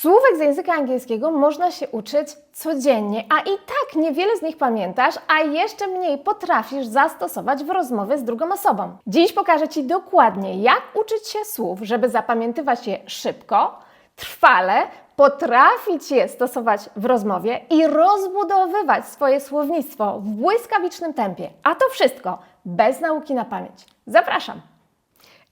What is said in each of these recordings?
Słówek z języka angielskiego można się uczyć codziennie, a i tak niewiele z nich pamiętasz, a jeszcze mniej potrafisz zastosować w rozmowie z drugą osobą. Dziś pokażę Ci dokładnie, jak uczyć się słów, żeby zapamiętywać je szybko, trwale, potrafić je stosować w rozmowie i rozbudowywać swoje słownictwo w błyskawicznym tempie. A to wszystko bez nauki na pamięć. Zapraszam!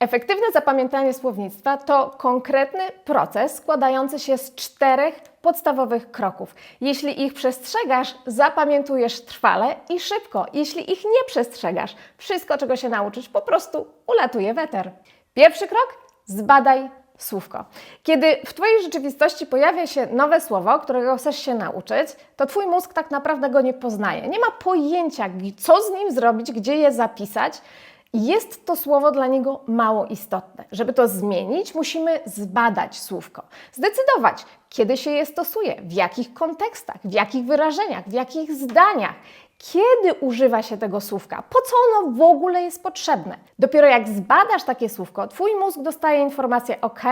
Efektywne zapamiętanie słownictwa to konkretny proces składający się z czterech podstawowych kroków. Jeśli ich przestrzegasz, zapamiętujesz trwale i szybko. Jeśli ich nie przestrzegasz, wszystko, czego się nauczysz, po prostu ulatuje w eter. Pierwszy krok: zbadaj słówko. Kiedy w Twojej rzeczywistości pojawia się nowe słowo, którego chcesz się nauczyć, to Twój mózg tak naprawdę go nie poznaje. Nie ma pojęcia, co z nim zrobić, gdzie je zapisać. Jest to słowo dla niego mało istotne. Żeby to zmienić, musimy zbadać słówko, zdecydować, kiedy się je stosuje, w jakich kontekstach, w jakich wyrażeniach, w jakich zdaniach, kiedy używa się tego słówka, po co ono w ogóle jest potrzebne. Dopiero jak zbadasz takie słówko, Twój mózg dostaje informację: OK,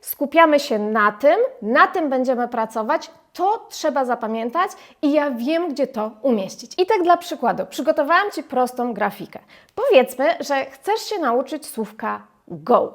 skupiamy się na tym, na tym będziemy pracować, to trzeba zapamiętać i ja wiem, gdzie to umieścić. I tak dla przykładu, przygotowałam Ci prostą grafikę. Powiedzmy, że chcesz się nauczyć słówka go.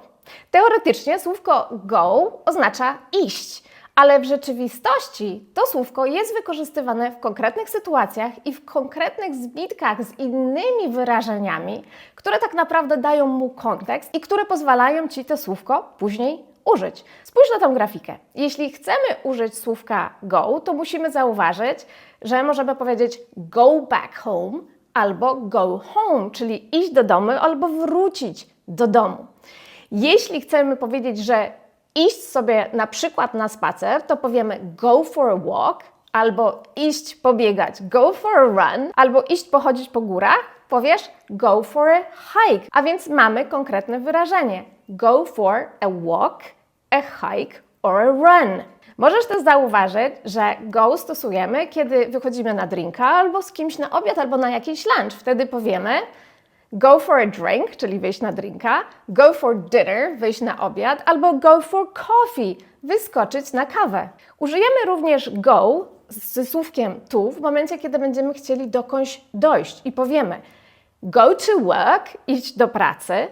Teoretycznie słówko go oznacza iść, ale w rzeczywistości to słówko jest wykorzystywane w konkretnych sytuacjach i w konkretnych zbitkach z innymi wyrażeniami, które tak naprawdę dają mu kontekst i które pozwalają Ci to słówko później użyć. Spójrz na tą grafikę. Jeśli chcemy użyć słówka go, to musimy zauważyć, że możemy powiedzieć go back home albo go home, czyli iść do domu albo wrócić do domu. Jeśli chcemy powiedzieć, że iść sobie na przykład na spacer, to powiemy go for a walk, albo iść pobiegać, go for a run, albo iść pochodzić po górach, powiesz go for a hike. A więc mamy konkretne wyrażenie. Go for a walk, a hike or a run. Możesz też zauważyć, że go stosujemy, kiedy wychodzimy na drinka, albo z kimś na obiad, albo na jakiś lunch. Wtedy powiemy go for a drink, czyli wyjść na drinka, go for dinner, wyjść na obiad, albo go for coffee, wyskoczyć na kawę. Użyjemy również go z słówkiem to w momencie, kiedy będziemy chcieli dokądś dojść i powiemy go to work, iść do pracy,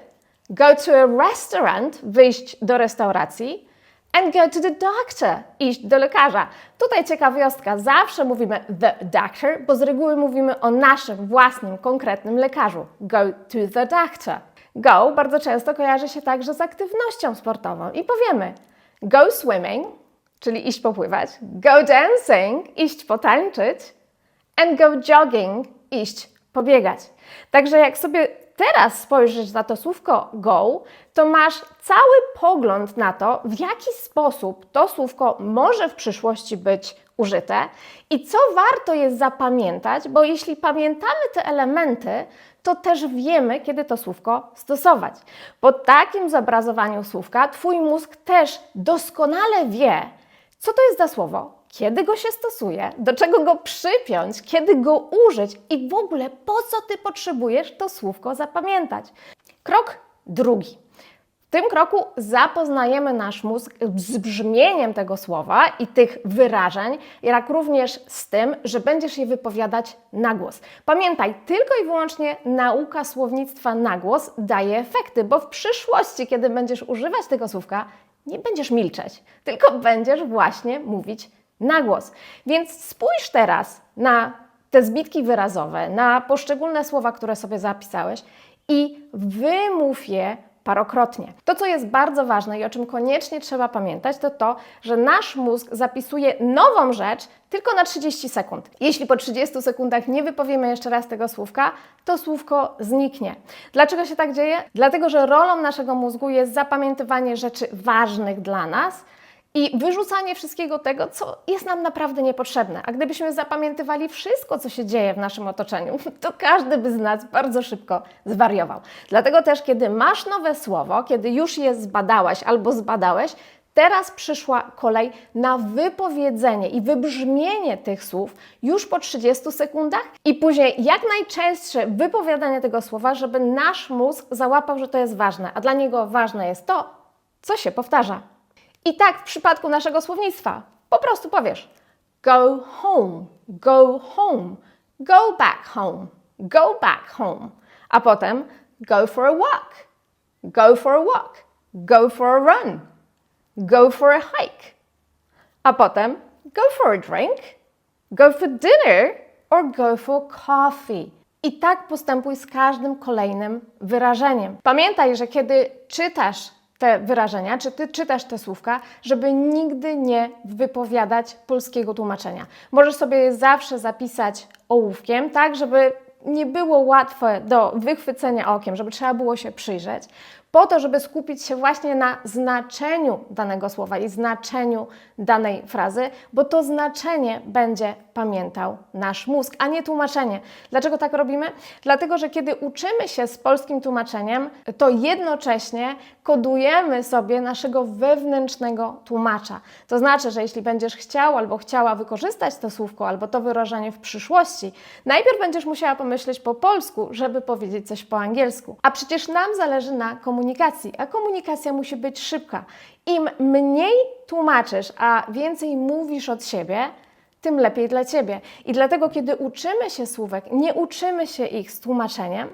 go to a restaurant, wyjść do restauracji, and go to the doctor, iść do lekarza. Tutaj ciekawostka, zawsze mówimy the doctor, bo z reguły mówimy o naszym własnym, konkretnym lekarzu. Go to the doctor. Go bardzo często kojarzy się także z aktywnością sportową i powiemy go swimming, czyli iść popływać, go dancing, iść potańczyć, and go jogging, iść pobiegać. Także jak sobie teraz spojrzysz na to słówko go, to masz cały pogląd na to, w jaki sposób to słówko może w przyszłości być użyte i co warto jest zapamiętać, bo jeśli pamiętamy te elementy, to też wiemy, kiedy to słówko stosować. Po takim zobrazowaniu słówka Twój mózg też doskonale wie, co to jest za słowo, kiedy go się stosuje, do czego go przypiąć, kiedy go użyć i w ogóle po co Ty potrzebujesz to słówko zapamiętać. Krok drugi. W tym kroku zapoznajemy nasz mózg z brzmieniem tego słowa i tych wyrażeń, jak również z tym, że będziesz je wypowiadać na głos. Pamiętaj, tylko i wyłącznie nauka słownictwa na głos daje efekty, bo w przyszłości, kiedy będziesz używać tego słówka, nie będziesz milczeć, tylko będziesz właśnie mówić na głos. Więc spójrz teraz na te zbitki wyrazowe, na poszczególne słowa, które sobie zapisałeś i wymów je parokrotnie. To, co jest bardzo ważne i o czym koniecznie trzeba pamiętać, to to, że nasz mózg zapisuje nową rzecz tylko na 30 sekund. Jeśli po 30 sekundach nie wypowiemy jeszcze raz tego słówka, to słówko zniknie. Dlaczego się tak dzieje? Dlatego, że rolą naszego mózgu jest zapamiętywanie rzeczy ważnych dla nas, i wyrzucanie wszystkiego tego, co jest nam naprawdę niepotrzebne. A gdybyśmy zapamiętywali wszystko, co się dzieje w naszym otoczeniu, to każdy by z nas bardzo szybko zwariował. Dlatego też, kiedy masz nowe słowo, kiedy już je zbadałaś albo zbadałeś, Teraz przyszła kolej na wypowiedzenie i wybrzmienie tych słów już po 30 sekundach i później jak najczęstsze wypowiadanie tego słowa, żeby nasz mózg załapał, że to jest ważne, a dla niego ważne jest to, co się powtarza. I tak w przypadku naszego słownictwa. Po prostu powiesz go home, go home, go back home, go back home. A potem go for a walk, go for a walk, go for a run, go for a hike. A potem go for a drink, go for dinner or go for coffee. I tak postępuj z każdym kolejnym wyrażeniem. Pamiętaj, że kiedy czytasz te wyrażenia, czy ty czytasz te słówka, żeby nigdy nie wypowiadać polskiego tłumaczenia. Możesz sobie je zawsze zapisać ołówkiem, tak, żeby nie było łatwe do wychwycenia okiem, żeby trzeba było się przyjrzeć, po to, żeby skupić się właśnie na znaczeniu danego słowa i znaczeniu danej frazy, bo to znaczenie będzie pamiętał nasz mózg, a nie tłumaczenie. Dlaczego tak robimy? Dlatego, że kiedy uczymy się z polskim tłumaczeniem, to jednocześnie kodujemy sobie naszego wewnętrznego tłumacza. To znaczy, że jeśli będziesz chciał albo chciała wykorzystać to słówko albo to wyrażenie w przyszłości, najpierw będziesz musiała pomyśleć po polsku, żeby powiedzieć coś po angielsku. A przecież nam zależy na komunikacji, a komunikacja musi być szybka. Im mniej tłumaczysz, a więcej mówisz od siebie, tym lepiej dla Ciebie. I dlatego, kiedy uczymy się słówek, nie uczymy się ich z tłumaczeniem,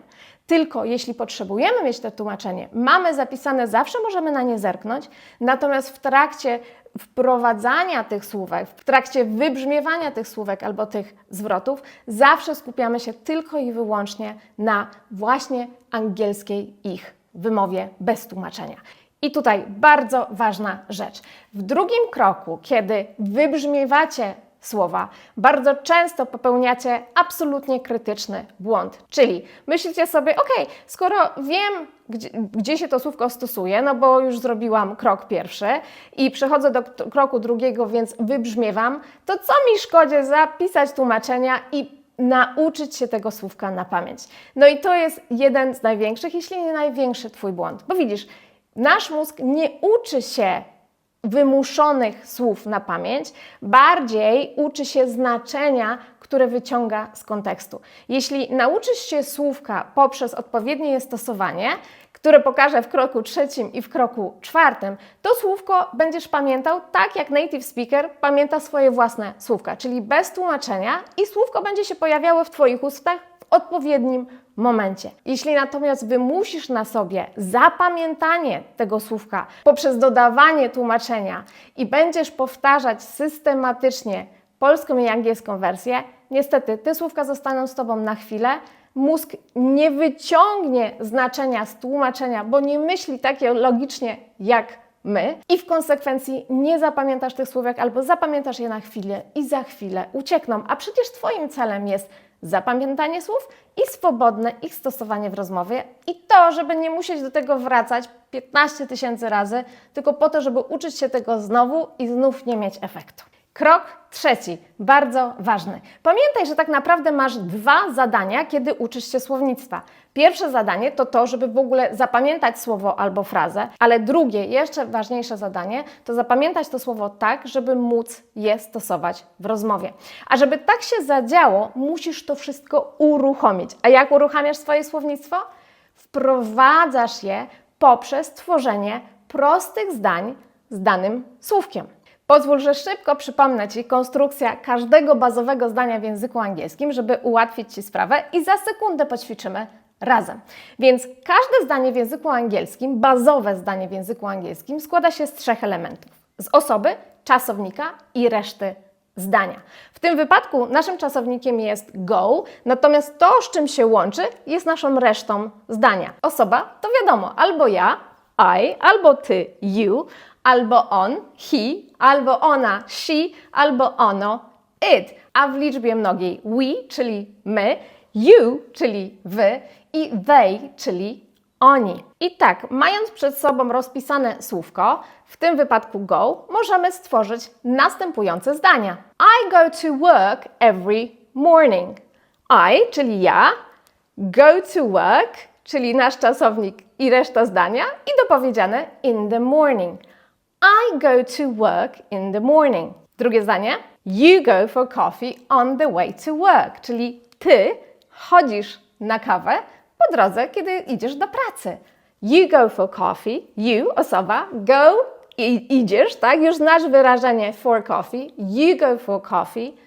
tylko jeśli potrzebujemy mieć to tłumaczenie, mamy zapisane, zawsze możemy na nie zerknąć, natomiast w trakcie wprowadzania tych słówek, w trakcie wybrzmiewania tych słówek albo tych zwrotów, zawsze skupiamy się tylko i wyłącznie na właśnie angielskiej ich wymowie bez tłumaczenia. I tutaj bardzo ważna rzecz. W drugim kroku, kiedy wybrzmiewacie słowa, bardzo często popełniacie absolutnie krytyczny błąd. Czyli myślicie sobie, ok, skoro wiem, gdzie, gdzie, się to słówko stosuje, no bo już zrobiłam krok pierwszy i przechodzę do kroku drugiego, więc wybrzmiewam, to co mi szkodzi zapisać tłumaczenia i nauczyć się tego słówka na pamięć. No i to jest jeden z największych, jeśli nie największy Twój błąd. Bo widzisz, nasz mózg nie uczy się wymuszonych słów na pamięć, bardziej uczy się znaczenia, które wyciąga z kontekstu. Jeśli nauczysz się słówka poprzez odpowiednie je stosowanie, które pokażę w kroku trzecim i w kroku czwartym, to słówko będziesz pamiętał tak, jak native speaker pamięta swoje własne słówka, czyli bez tłumaczenia i słówko będzie się pojawiało w Twoich ustach w odpowiednim momencie. Jeśli natomiast wymusisz na sobie zapamiętanie tego słówka poprzez dodawanie tłumaczenia i będziesz powtarzać systematycznie polską i angielską wersję, niestety te słówka zostaną z Tobą na chwilę. Mózg nie wyciągnie znaczenia z tłumaczenia, bo nie myśli tak logicznie jak my i w konsekwencji nie zapamiętasz tych słówek albo zapamiętasz je na chwilę i za chwilę uciekną. A przecież Twoim celem jest zapamiętanie słów i swobodne ich stosowanie w rozmowie i to, żeby nie musieć do tego wracać 15 tysięcy razy, tylko po to, żeby uczyć się tego znowu i znów nie mieć efektu. Krok trzeci, bardzo ważny. Pamiętaj, że tak naprawdę masz dwa zadania, kiedy uczysz się słownictwa. Pierwsze zadanie to to, żeby w ogóle zapamiętać słowo albo frazę, ale drugie, jeszcze ważniejsze zadanie to zapamiętać to słowo tak, żeby móc je stosować w rozmowie. A żeby tak się zadziało, musisz to wszystko uruchomić. A jak uruchamiasz swoje słownictwo? Wprowadzasz je poprzez tworzenie prostych zdań z danym słówkiem. Pozwól, że szybko przypomnę Ci konstrukcja każdego bazowego zdania w języku angielskim, żeby ułatwić Ci sprawę i za sekundę poćwiczymy razem. Więc każde zdanie w języku angielskim, bazowe zdanie w języku angielskim składa się z trzech elementów. Z osoby, czasownika i reszty zdania. W tym wypadku naszym czasownikiem jest go, natomiast to, z czym się łączy, jest naszą resztą zdania. Osoba to wiadomo, albo ja, I, albo ty, you, albo on, he, albo ona, she, albo ono, it, a w liczbie mnogiej we, czyli my, you, czyli wy i they, czyli oni. I tak, mając przed sobą rozpisane słówko, w tym wypadku go, możemy stworzyć następujące zdania. I go to work every morning. I, czyli ja, go to work, czyli nasz czasownik i reszta zdania i dopowiedziane in the morning. I go to work in the morning. Drugie zdanie. You go for coffee on the way to work, czyli ty chodzisz na kawę po drodze, kiedy idziesz do pracy. You go for coffee, you, osoba, go i, idziesz, tak? Już znasz wyrażenie for coffee, you go for coffee,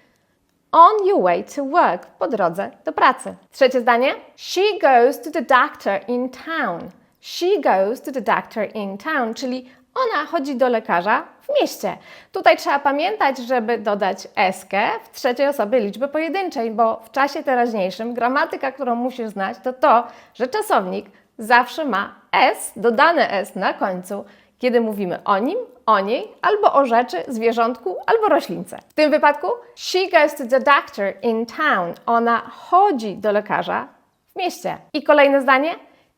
on your way to work, po drodze do pracy. Trzecie zdanie. She goes to the doctor in town. She goes to the doctor in town, czyli ona chodzi do lekarza w mieście. Tutaj trzeba pamiętać, żeby dodać eskę w trzeciej osobie liczby pojedynczej, bo w czasie teraźniejszym gramatyka, którą musisz znać, to to, że czasownik zawsze ma s, dodane s na końcu, kiedy mówimy o nim, o niej, albo o rzeczy, zwierzątku, albo roślince. W tym wypadku she goes to the doctor in town. Ona chodzi do lekarza w mieście. I kolejne zdanie.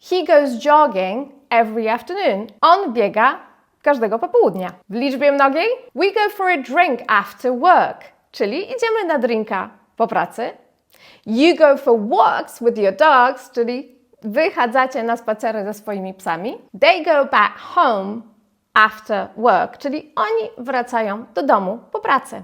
He goes jogging every afternoon. On biega każdego popołudnia. W liczbie mnogiej we go for a drink after work, czyli idziemy na drinka po pracy. You go for walks with your dogs, czyli wychadzacie na spacery ze swoimi psami. They go back home after work, czyli oni wracają do domu po pracy.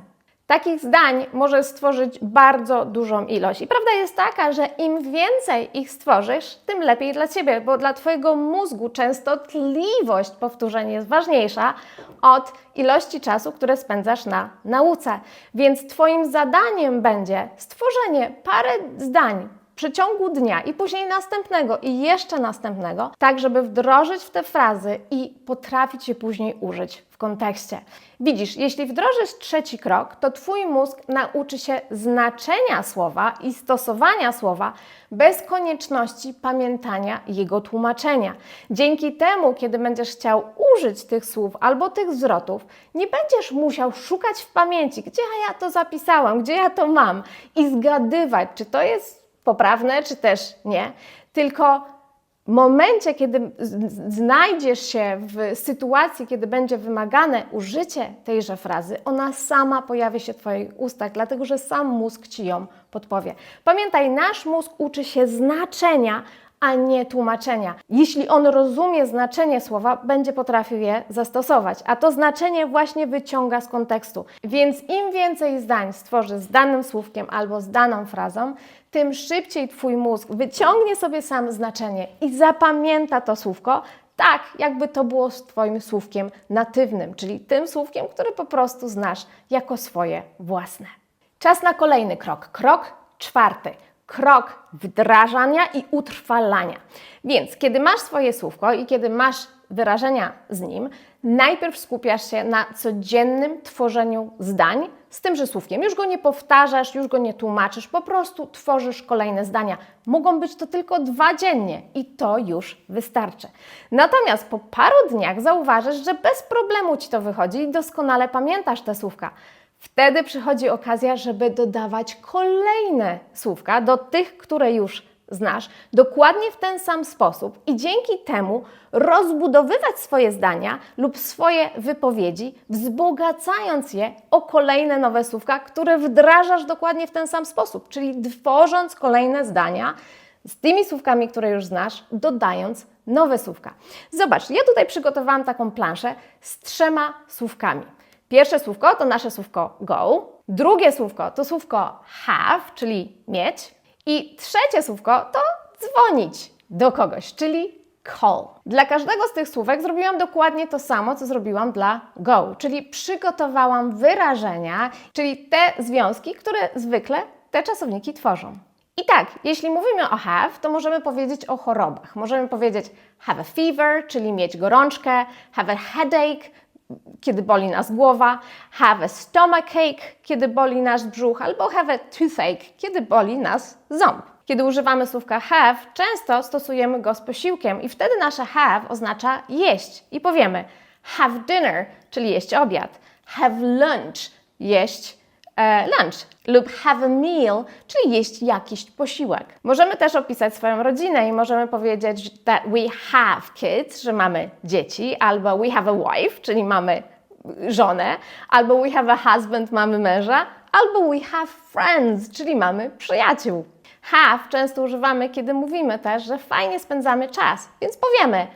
Takich zdań może stworzyć bardzo dużą ilość. I prawda jest taka, że im więcej ich stworzysz, tym lepiej dla ciebie, bo dla Twojego mózgu częstotliwość powtórzeń jest ważniejsza od ilości czasu, które spędzasz na nauce. Więc Twoim zadaniem będzie stworzenie parę zdań przeciągu dnia i później następnego i jeszcze następnego, tak żeby wdrożyć w te frazy i potrafić je później użyć w kontekście. Widzisz, jeśli wdrożysz trzeci krok, to Twój mózg nauczy się znaczenia słowa i stosowania słowa bez konieczności pamiętania jego tłumaczenia. Dzięki temu, kiedy będziesz chciał użyć tych słów albo tych zwrotów, nie będziesz musiał szukać w pamięci, gdzie ja to zapisałam, gdzie ja to mam i zgadywać, czy to jest poprawne, czy też nie, tylko w momencie, kiedy znajdziesz się w sytuacji, kiedy będzie wymagane użycie tejże frazy, ona sama pojawi się w Twoich ustach, dlatego że sam mózg Ci ją podpowie. Pamiętaj, nasz mózg uczy się znaczenia, a nie tłumaczenia. Jeśli on rozumie znaczenie słowa, będzie potrafił je zastosować, a to znaczenie właśnie wyciąga z kontekstu. Więc im więcej zdań stworzy z danym słówkiem albo z daną frazą, tym szybciej Twój mózg wyciągnie sobie sam znaczenie i zapamięta to słówko, tak jakby to było z Twoim słówkiem natywnym, czyli tym słówkiem, który po prostu znasz jako swoje własne. Czas na kolejny krok. Krok czwarty krok wdrażania i utrwalania. Więc kiedy masz swoje słówko i kiedy masz wyrażenia z nim, najpierw skupiasz się na codziennym tworzeniu zdań z tymże słówkiem. Już go nie powtarzasz, już go nie tłumaczysz, po prostu tworzysz kolejne zdania. Mogą być to tylko dwa dziennie i to już wystarczy. Natomiast po paru dniach zauważysz, że bez problemu ci to wychodzi i doskonale pamiętasz te słówka. Wtedy przychodzi okazja, żeby dodawać kolejne słówka do tych, które już znasz, dokładnie w ten sam sposób i dzięki temu rozbudowywać swoje zdania lub swoje wypowiedzi, wzbogacając je o kolejne nowe słówka, które wdrażasz dokładnie w ten sam sposób, czyli tworząc kolejne zdania z tymi słówkami, które już znasz, dodając nowe słówka. Zobacz, ja tutaj przygotowałam taką planszę z trzema słówkami. Pierwsze słówko to nasze słówko go, drugie słówko to słówko have, czyli mieć, i trzecie słówko to dzwonić do kogoś, czyli call. Dla każdego z tych słówek zrobiłam dokładnie to samo, co zrobiłam dla go, czyli przygotowałam wyrażenia, czyli te związki, które zwykle te czasowniki tworzą. I tak, jeśli mówimy o have, to możemy powiedzieć o chorobach. Możemy powiedzieć have a fever, czyli mieć gorączkę, have a headache, kiedy boli nas głowa, have a stomachache, kiedy boli nasz brzuch, albo have a toothache, kiedy boli nas ząb. Kiedy używamy słówka have, często stosujemy go z posiłkiem i wtedy nasze have oznacza jeść. I powiemy have dinner, czyli jeść obiad, have lunch, jeść lunch lub have a meal, czyli jeść jakiś posiłek. Możemy też opisać swoją rodzinę i możemy powiedzieć that we have kids, że mamy dzieci, albo we have a wife, czyli mamy żonę, albo we have a husband, mamy męża, albo we have friends, czyli mamy przyjaciół. Have często używamy, kiedy mówimy też, że fajnie spędzamy czas, więc powiemy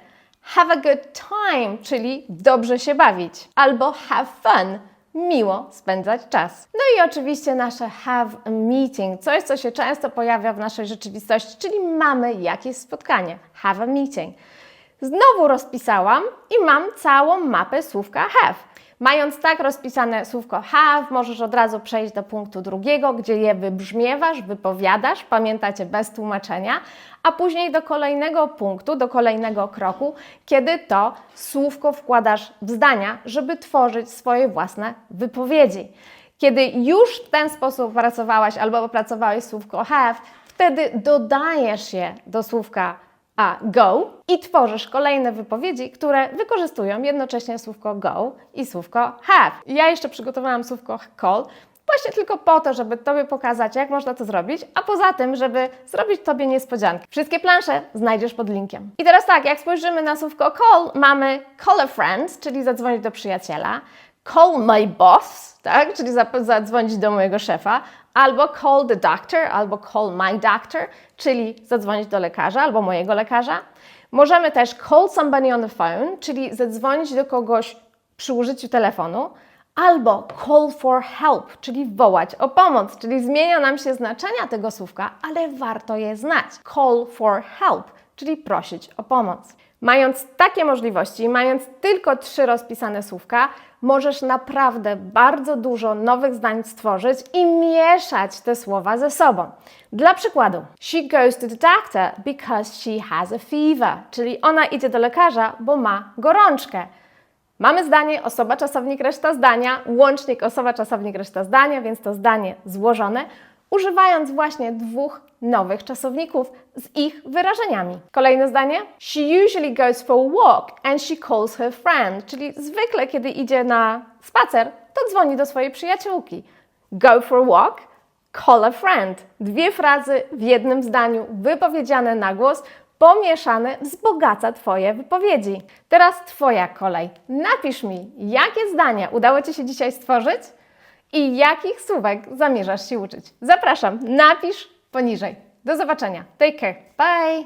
have a good time, czyli dobrze się bawić, albo have fun, miło spędzać czas. No i oczywiście nasze have a meeting, coś, co się często pojawia w naszej rzeczywistości, czyli mamy jakieś spotkanie, have a meeting. Znowu rozpisałam i mam całą mapę słówka have. Mając tak rozpisane słówko have, możesz od razu przejść do punktu drugiego, gdzie je wybrzmiewasz, wypowiadasz, pamiętacie, bez tłumaczenia, a później do kolejnego punktu, do kolejnego kroku, kiedy to słówko wkładasz w zdania, żeby tworzyć swoje własne wypowiedzi. Kiedy już w ten sposób pracowałaś albo opracowałeś słówko have, wtedy dodajesz je do słówka a go i tworzysz kolejne wypowiedzi, które wykorzystują jednocześnie słówko go i słówko have. Ja jeszcze przygotowałam słówko call, właśnie tylko po to, żeby Tobie pokazać, jak można to zrobić, a poza tym, żeby zrobić Tobie niespodziankę. Wszystkie plansze znajdziesz pod linkiem. I teraz tak, jak spojrzymy na słówko call, mamy call a friend, czyli zadzwonić do przyjaciela, call my boss, tak, czyli zadzwonić do mojego szefa, albo call the doctor, albo call my doctor, czyli zadzwonić do lekarza albo mojego lekarza. Możemy też call somebody on the phone, czyli zadzwonić do kogoś przy użyciu telefonu, albo call for help, czyli wołać o pomoc, czyli zmienia nam się znaczenia tego słówka, ale warto je znać. Call for help, czyli prosić o pomoc. Mając takie możliwości, mając tylko trzy rozpisane słówka, możesz naprawdę bardzo dużo nowych zdań stworzyć i mieszać te słowa ze sobą. Dla przykładu, she goes to the doctor because she has a fever, czyli ona idzie do lekarza, bo ma gorączkę. Mamy zdanie osoba, czasownik, reszta zdania, łącznik osoba, czasownik, reszta zdania, więc to zdanie złożone, używając właśnie dwóch nowych czasowników z ich wyrażeniami. Kolejne zdanie. She usually goes for a walk and she calls her friend, czyli zwykle kiedy idzie na spacer, to dzwoni do swojej przyjaciółki. Go for a walk, call a friend. Dwie frazy w jednym zdaniu, wypowiedziane na głos, pomieszane wzbogaca Twoje wypowiedzi. Teraz Twoja kolej. Napisz mi, jakie zdania udało Ci się dzisiaj stworzyć i jakich słówek zamierzasz się uczyć. Zapraszam, napisz poniżej. Do zobaczenia. Take care. Bye!